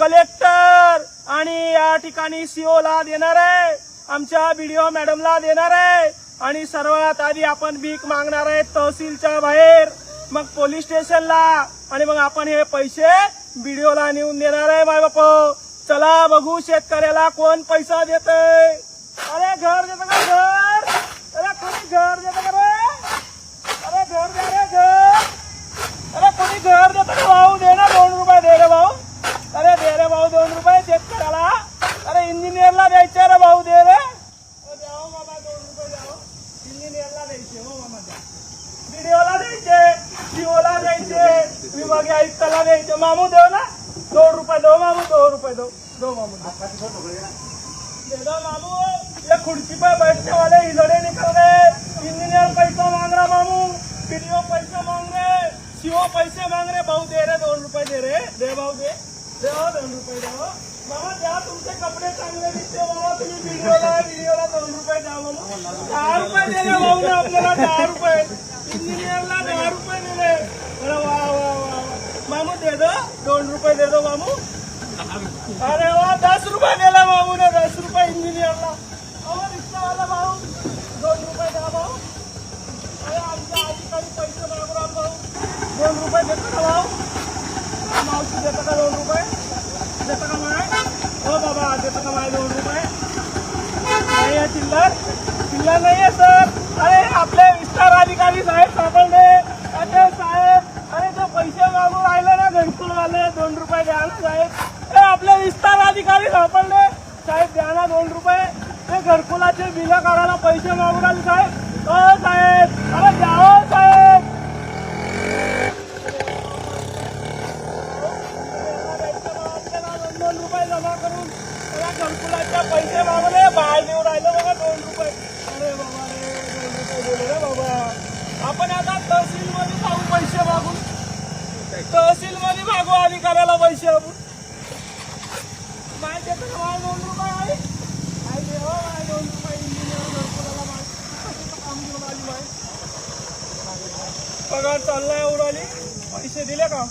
Collector आणि या ठिकाणी सीओ ला देणार आहे. आमच्या बीडीओ मॅडमला देणार आहे. आणि सर्वात आधी आपण भीक मागणार आहे तहसीलच्या बाहेर. मग पोलीस स्टेशनला. आणि मग आपण हे पैसे बीडीओला नेऊन देणार आहे माय बाप चला बघू शेतकऱ्याला कोण पैसा देत अरे घर देतं का घर अरे कोणी घर देतं का रे अरे घर दे रे घर अरे कोणी घर देतं का भाऊ दे ना दोन रुपये दे रे भाऊ अरे दे रे भाऊ दोन रुपये शेतकऱ्याला अरे इंजिनियरला द्यायचे रे भाऊ दे रे अरे द्यावं मामा दोन रुपये द्यावं इंजिनियरला द्यायचे हो मामा द्या व्हिडिओला द्यायचे सीओला द्यायचे विभागीय आयुक्ताला द्यायचे मामू देव ना दोन रुपये दो मामू दो रुपये दो दो मामू दो दे दो मामू ये खुर्ची पे बैठने वाले हिजड़े निकल गए इंजीनियर पैसा मांग रहा मामू पीडीओ पैसे मांग रहे सीओ पैसे मांग रहे भाऊ दे रहे दोन रुपये दे रहे दे भाऊ दे दे हो दोन रुपये दे हो मामा द्या तुमचे कपडे चांगले दिसते बाबा. तुम्ही व्हिडिओला व्हिडिओला दोन रुपये द्या मामा दहा रुपये दिले भाऊ ना आपल्याला दहा रुपये. इंजिनियरला दहा रुपये दिले. वा वा वा वा. मामू दे दो दोन रुपये दे दो मामू. अरे वा दस रुपये दिला भाऊ ने दस रुपये इंजिनियरला अहो रिक्षावाला भाऊ दोन रुपये द्या भाऊ. अरे आमच्या अधिकारी पैसे मागून भाऊ. दोन रुपये देतो का भाऊ. मावशी देतो का दोन रुपये? देतो का माय देतो दोन रुपये. नाही आहे चिल्लर चिल्लर नाही आहे सर. अरे आपले विस्तार अधिकारी साहेब सापडले. अरे साहेब अरे ते पैसे मागून राहिले ना घरकुल वाले. दोन रुपये द्या ना साहेब. ए आपले विस्तार अधिकारी सापडले. साहेब द्या ना दोन रुपये. ते घरकुलाचे बिल काढायला पैसे मागून राहिले साहेब हो साहेब अरे द्या हो साहेब दोन दोन रुपये जमा करून मला घरकुलाचे पैसे मागले बाहेर देऊन राहिले बघा दोन रुपये अरे बाबा रे दोन रुपये दिले रे बाबा आपण आता तहसील मध्ये जाऊ पैसे मागून तहसील मध्ये मागू अधिकाऱ्याला पैसे आपण माहिती आहे का मला दोन रुपये आहे माहिती आहे हो मला दोन रुपये इंजिनियर घरकुलाला माहिती काम घेऊन आली माहिती पगार चाललाय उडाली पैसे दिले का?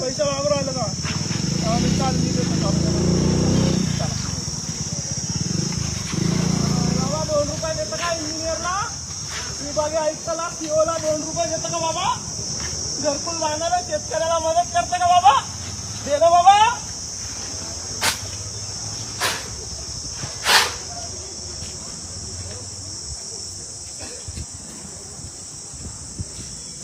पैसे मागून राहिले का? चाल मी देतो बाबा दोन रुपये देतं का इंजिनियरला विभागीय आयुक्ताला सीओला दोन रुपये देतं का बाबा? घरकुल बांधायला शेतकऱ्याला मदत करतं का बाबा? दे बाबा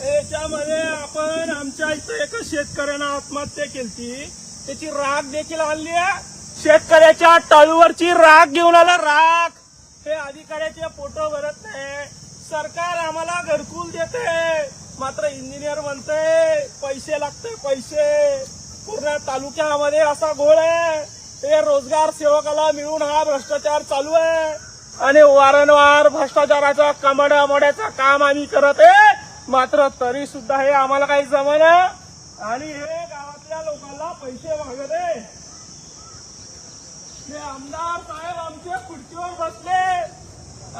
याच्यामध्ये आपण आमच्या इथं एका शेतकऱ्यानं आत्महत्या केली त्याची राग देखील आणली आहे. शेतकऱ्याच्या टाळूवरची राग घेऊन आला राग हे अधिकाऱ्याचे फोटो भरत नाही. सरकार आम्हाला घरकुल देते. मात्र इंजिनियर म्हणते पैसे लागते पैसे. पूर्ण तालुक्यामध्ये असा घोळ आहे. हे रोजगार सेवकाला मिळून हा भ्रष्टाचार चालू आहे. आणि वारंवार भ्रष्टाचाराचा कमड्या मोड्याचं काम आम्ही करत आहे. मात्र तरी सुद्धा हे आम्हाला काही जमना. आणि हे गावातल्या लोकांना पैसे मागत आहे हे आमदार साहेब आमच्या खुर्चीवर बसले.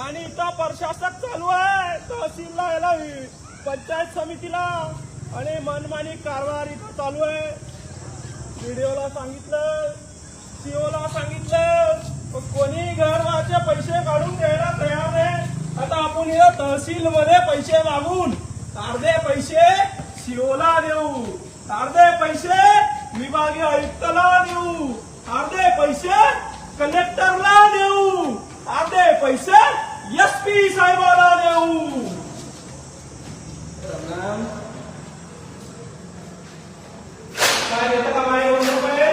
आणि इथं प्रशासक चालू आहे. तहसीलला याला पंचायत समितीला. आणि मनमानी कारभार इथं चालू आहे. व्हिडिओला सांगितलं. सीओला सांगितलं. कोणी घरवाचे पैसे काढून द्यायला तयार नाही. आता आपण इथं तहसील मध्ये पैसे मागून तारदे पैसे सीओला देऊ. तारदे पैसे विभागीय आयुक्तला देऊ. तारदे पैसे कलेक्टरला देऊ. तारदे पैसे एस पी साहेबाला देऊ. काय देतं का माय दोन रुपये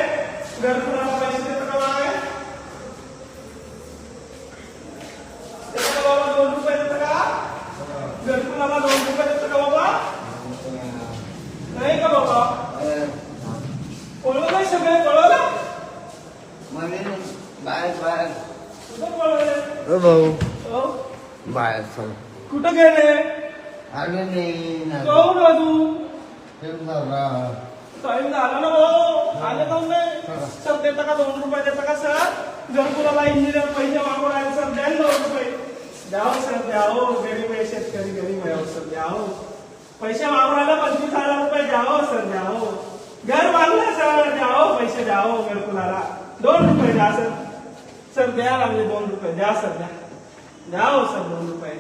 घरकुलाला पैसे देतं का माय देतं का बाबा दोन रुपये देतं का घरकुलाला दोन रुपये देतं का बाबा नाही का बाबा कळवलं नाही सगळे कळवलं बाहेर बाहेर कुठं कळवलं हो भाऊ. हो? बाहेर चल. कुठं गेले? आले नाही. ना तू फिरून जाऊरा. टाइम झाला ना भाऊ. आले नाही सर देता का दोन रुपये? देता का सर? घरकुलाला इंजिनियर पैसे मागून आले सर द्या ना दोन रुपये. द्याव सर द्यावो. गरीब आहे शेतकरी गरीब आहे हो सर द्यावो. पैसे मागून आले पंचवीस हजार रुपये द्यावो सर द्यावो. घर बांधलं सर. द्यावो पैसे द्यावो घरकुलाला दोन रुपये द्या सर. सर द्या लागले दोन रुपये द्या सर द्या. द्या हो सर दोन रुपये.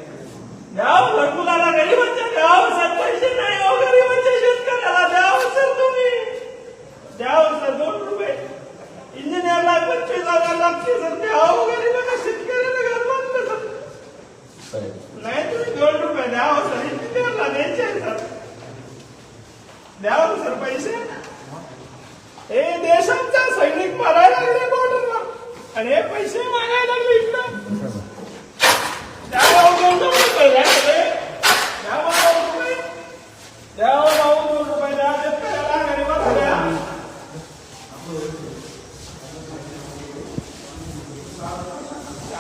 द्या द्यावं घरकुलाला गरीबांच्या द्या हो सर पैसे नाही हो गरीबांच्या शेतकऱ्याला द्या हो सर तुम्ही. द्या हो सर दोन रुपये. इंजिनियरला पंचवीस हजार लागते सर द्या हो गरीबाला शेतकऱ्याला घर बांधलं सर. नाही तुम्ही दोन रुपये द्या हो सर इंजिनियरला द्यायचे आहे, सर. हो सर पैसे. हे देशांचा सैनिक मारायला लागले बॉर्डरवर अरे पैसे मागायला लागले इकडं द्यावं दोन रुपये द्या सगळे. द्यावं दोन रुपये. द्यावं भाऊ दोन रुपये द्या. शेतकऱ्याला गरीबाला द्या.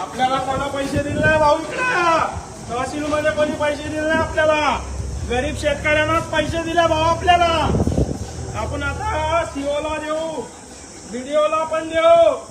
आपल्याला कोणा पैसे दिले नाही भाऊ इकडे? तहसील मध्ये कोणी पैसे दिले नाही आपल्याला? गरीब शेतकऱ्यांनाच पैसे दिले भाऊ आपल्याला. आपण आता सीओला देऊ बीडीओला पण देऊ.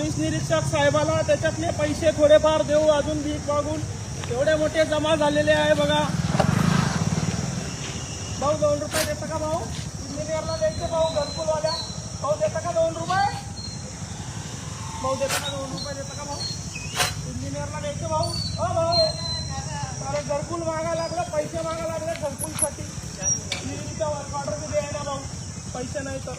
पोलीस निरीक्षक साहेबाला त्याच्यातले पैसे थोडेफार देऊ अजून भीक मागून. एवढे मोठे जमा झालेले आहे बघा. भाऊ दोन रुपये देता का भाऊ? इंजिनियरला द्यायचे भाऊ घरकुलवाल्या. भाऊ देता का दोन रुपये? भाऊ देता का दोन रुपये देता का भाऊ? इंजिनियरला द्यायचे भाऊ? हो भाऊ. अरे घरकुल मागा लागलं पैसे मागा लागले घरकुलसाठी. विहिरीचा वर्क ऑर्डर द्यायला भाऊ. पैसे नाही तर.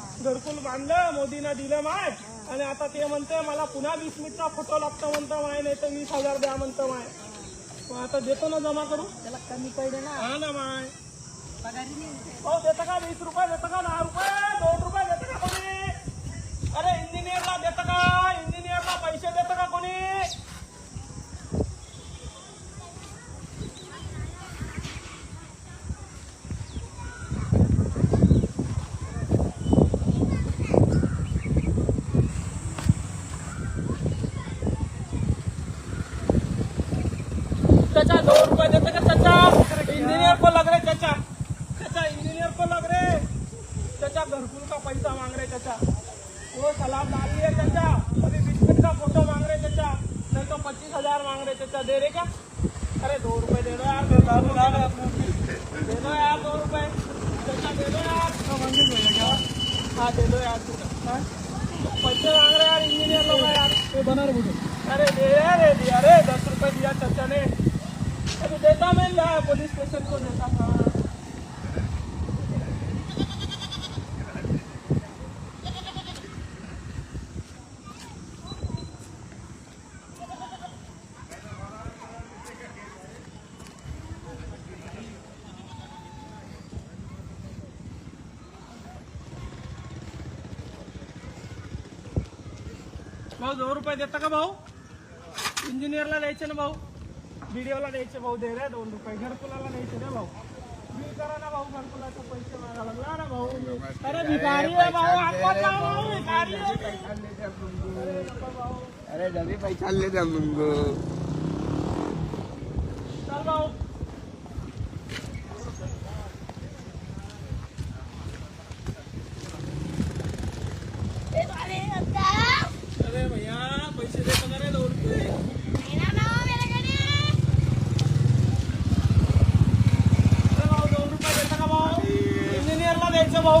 घरकुल बांधलं मोदीनं दिलं माय आणि आता ते म्हणते मला पुन्हा वीस मिनिटचा फोटो लागतो म्हणतो माय नाही तर वीस हजार द्या म्हणतो माय. मग आता देतो ना जमा करू त्याला कमी पडले ना. हा ना माय. हो देतं का वीस रुपये? देतं का दहा रुपये? दोन रुपये चाचा घरकुल का पैसा मांग रहे चाचा. वो सलाम डाल लिए चाचा. अभी बिस्किट का फ़ोटो मांग रहे चाचा. नहीं तो पच्चीस हज़ार मांग रहे चाचा. दे रहे क्या? अरे दो रुपए दे दो यार. दे दो यार दो रुपए. चाचा दे दो यार. हाँ दे दो यार. हाँ? पैसे मांग रहे यार इंजीनियर लोग यार. बना रहे अरे दे अरे दिया अरे दस रुपए दिया चाचा ने. अरे देता मैं पुलिस स्टेशन को देता था. भाऊ दोन रुपये देता का भाऊ? इंजिनियरला द्यायचे ना भाऊ. व्हिडिओला द्यायचे भाऊ दे रे दोन रुपये. घरकुलाला द्यायचे रे भाऊ. बिल करा ना भाऊ घरकुलाचे पैसे मागा लागला ना भाऊ. अरे भिकारी आहे भाऊ भिकारी. अरे डबे पैसा ले मुंगो चल भाऊ अरे भैया पैसे देतो का रे दोन रुपये अरे भाऊ दोन रुपये देता का भाऊ इंजिनियरला द्यायचं भाऊ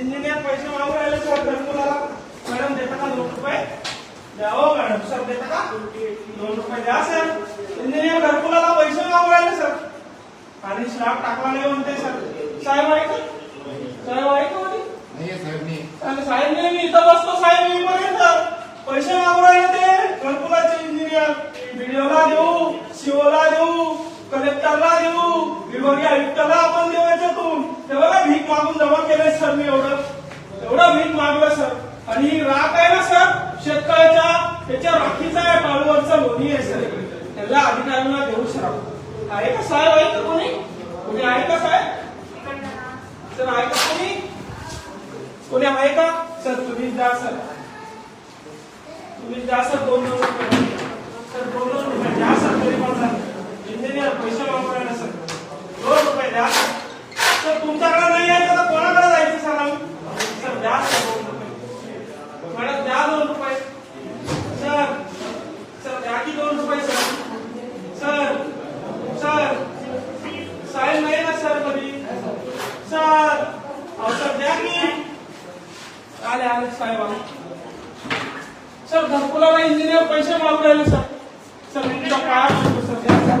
इंजिनियर पैसे मागून राहिले सर घरकुलाला मॅडम देता का दोन रुपये? द्या हो मॅडम. सर देता का? दोन रुपये द्या सर. इंजिनियर घरकुलाला पैसे मागून राहिले सर. आणि स्लॅब टाकला नाही म्हणते सर. साहेब आहे का साहेब आहे का म्हणे? आणि साहेब नाही मी इथं बसतो साहेब मी पर्यंत पैसे मागून राहिले ते. घरकुलाचे इंजिनियर. बीडीओला देऊ सीओला देऊ. कलेक्टरला देऊ विभागीय आयुक्ताला आपण देऊ याच्यातून ते बघा भीक मागून जमा केलंय सर मी एवढं. एवढं भीक मागलं सर आणि राग राख आहे ना सर शेतकऱ्याच्या त्याच्या राखीचा आहे टाळूवरचा लोणी आहे सर त्याला अधिकाऱ्यांना देऊ सर आहे का साहेब आहे का कोणी? कोणी आहे का साहेब सर आहे का कोणी? कोणी आहे का? सर तुम्ही द्या सर तुम्ही द्या सर दोन दोन रुपये सर दोन दोन रुपये द्या सर तरी पण सर इंजिनियर पैसे वापरायला सर. दोन रुपये द्या. सर सर तुमच्याकडे नाही आहे तर कोणाकडे जायचं सर? सर द्या सर दोन रुपये. मॅडम द्या दोन रुपये. सर सर द्या की दोन रुपये सर? सर सर साहेब नाही ना सर कधी? सर अहो सर द्या की. आले आले साहेब आले. सर घरकुलाला इंजिनियर पैसे मागू राहिले सर. सर तुमच्या काय पडतो सर द्या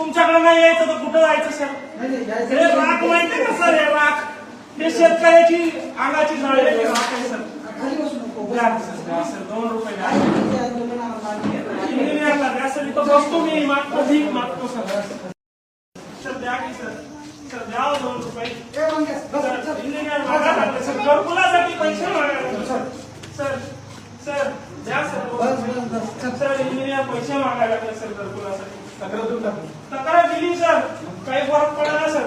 तुमच्याकडे नाही यायचं तर कुठं जायचं सर हे राख माहितीये का सर हे राख? हे शेतकऱ्याची अंगाची राख आहे सर दोन रुपये बसतो मी. मागतो मागतो सर सर द्या की सर सर द्या हो दोन रुपये. इंजिनियर सर घरकुलासाठी पैसे सर सर सर द्या. सर इंजिनियर पैसे मागायला लागले सर घरकुलासाठी. तक्रार दिली सर. काही फरक पडला सर?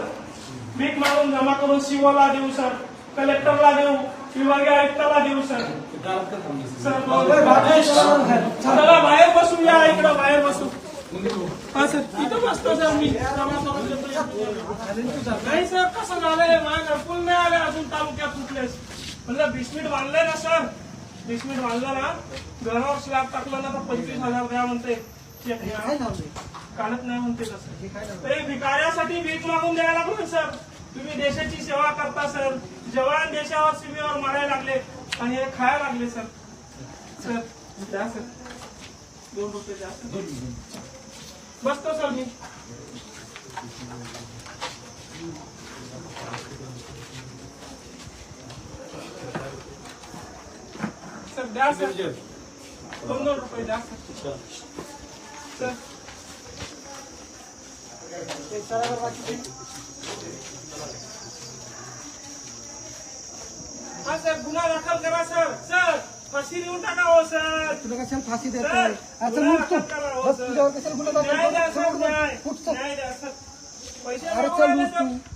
भीक मागून जमा करून सीओला देऊ सर. कलेक्टरला देऊ विभागीय आयुक्ताला देऊ सर. सर चला बाहेर बसू या इकडं बाहेर बसू. हा सर तिथं बसतो सर मी. जमा करून देतो नाही सर कसं झालंय? माझ्या घरकुल नाही आले अजून तालुक्यात कुठलेच. म्हणलं बिस्मिट बांधलंय ना सर? बिस्मिट बांधलं ना? घरावर स्लॅब टाकलं ना तर पंचवीस हजार द्या म्हणते. काढत नाही म्हणते तसं ते भिकाऱ्यासाठी भीक मागून द्यायला लागलो सर. तुम्ही देशाची सेवा करता सर. जवान देशावर सीमेवर मारायला लागले आणि हे खायला लागले सर. सर द्या सर. दोन रुपये द्या सर. बसतो सर मी. सर द्या सर. दोन दोन रुपये द्या सर. सर. हा सर गुन्हा दाखल करा सर सर फाशी देऊन टाका हो सर तुला कशाला फाशी सर, देतोय आता गुन्हा उठ तू दाखल करा हो, बस सर. तुझ्यावर कशाला गुन्हा दाखल न्याय द्या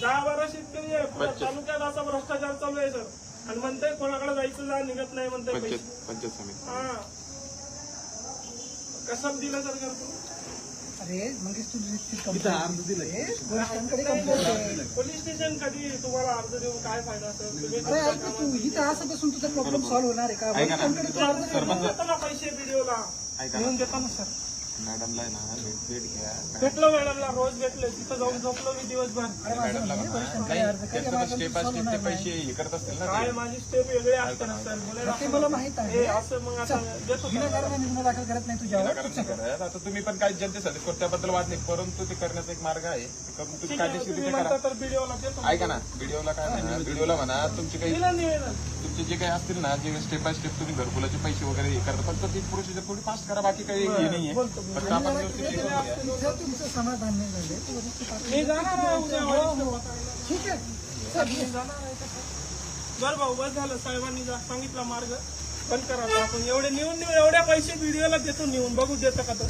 दहा बारा शेतकरी आहे तालुक्यात असा भ्रष्टाचार चालू आहे सर. आणि म्हणते कोणाकडे जायचं जा निघत नाही म्हणते हा. कसं दिलं सर अरे आहे. पोलीस स्टेशन कधी तुम्हाला अर्ज देऊन काय फायदा तुम्ही यार तू इथं असं बसून तुझा प्रॉब्लेम सॉल्व्ह होणार आहे का? पैसे व्हिडिओला देऊन देतो ना सर. मॅडमला आहे ना भेट भेट घ्या. भेटलो मॅडमला रोज भेटलो. तिथं जाऊन झोपलो मी दिवसभर. कर या मागं स्टेप बाय स्टेप ते नाही. पैसे हे करत असतील ना काय माझी स्टेप वेगळे असते ना सर? ते मला माहीत आहे. हे असं मग आता देतो? विनाकारण आम्ही गुन्हा दाखल करत नाही तुझ्यावर. नाही करत. आता तुम्ही पण काही जनतेसाठी करतो त्याबद्दल वाद नाही. परंतु ते करण्याचा एक मार्ग आहे. ते करून तुम्ही ठीक आहे, कायदेशीर तुम्ही म्हणता करा. तर व्हिडिओला देतो ऐका ना व्हिडिओला काय म्हणा व्हिडिओला म्हणा. तुमचे काही दिलं निवेदन तुमचे जे काही असतील ना जे स्टेप बाय स्टेप तुम्ही घरकुलाचे पैसे वगैरे हे करता फक्त ती प्रोसिजर थोडी फास्ट करा. बाकी काही हे नाहीये. फक्त व्यवस्थित हे तुमचं समाधान नाही झाले. ठीक आहे. बरं भाऊ बस झालं. साहेबांनी जा- सांगितला मार्ग. पण करा आता आपण. एवढे नेऊन नेऊन एवढ्या पैसे व्हिडिओला देतो नेऊन बघू देतं का तर